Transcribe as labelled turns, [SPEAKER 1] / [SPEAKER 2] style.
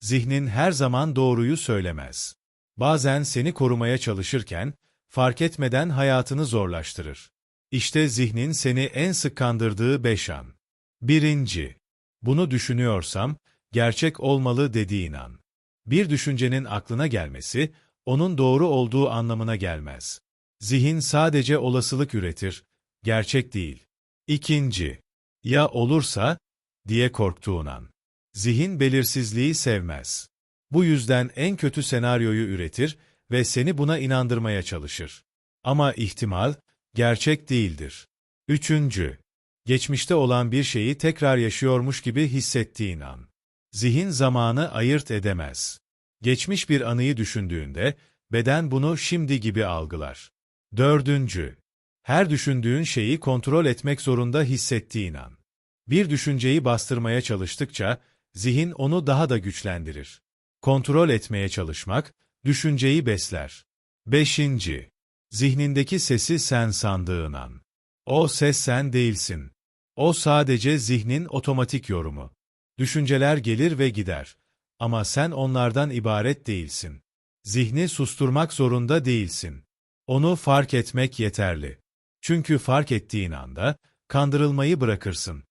[SPEAKER 1] Zihnin her zaman doğruyu söylemez. Bazen seni korumaya çalışırken, fark etmeden hayatını zorlaştırır. İşte zihnin seni en sık kandırdığı beş an. Birinci, bunu düşünüyorsam, gerçek olmalı dediğin an. Bir düşüncenin aklına gelmesi, onun doğru olduğu anlamına gelmez. Zihin sadece olasılık üretir, gerçek değil. İkinci, ya olursa, diye korktuğun an. Zihin belirsizliği sevmez. Bu yüzden en kötü senaryoyu üretir ve seni buna inandırmaya çalışır. Ama ihtimal, gerçek değildir. Üçüncü, geçmişte olan bir şeyi tekrar yaşıyormuş gibi hissettiğin an. Zihin zamanı ayırt edemez. Geçmiş bir anıyı düşündüğünde, beden bunu şimdi gibi algılar. Dördüncü, her düşündüğün şeyi kontrol etmek zorunda hissettiğin an. Bir düşünceyi bastırmaya çalıştıkça, zihin onu daha da güçlendirir. Kontrol etmeye çalışmak, düşünceyi besler. Beşinci, zihnindeki sesi sen sandığın an. O ses sen değilsin. O sadece zihnin otomatik yorumu. Düşünceler gelir ve gider. Ama sen onlardan ibaret değilsin. Zihni susturmak zorunda değilsin. Onu fark etmek yeterli. Çünkü fark ettiğin anda, kandırılmayı bırakırsın.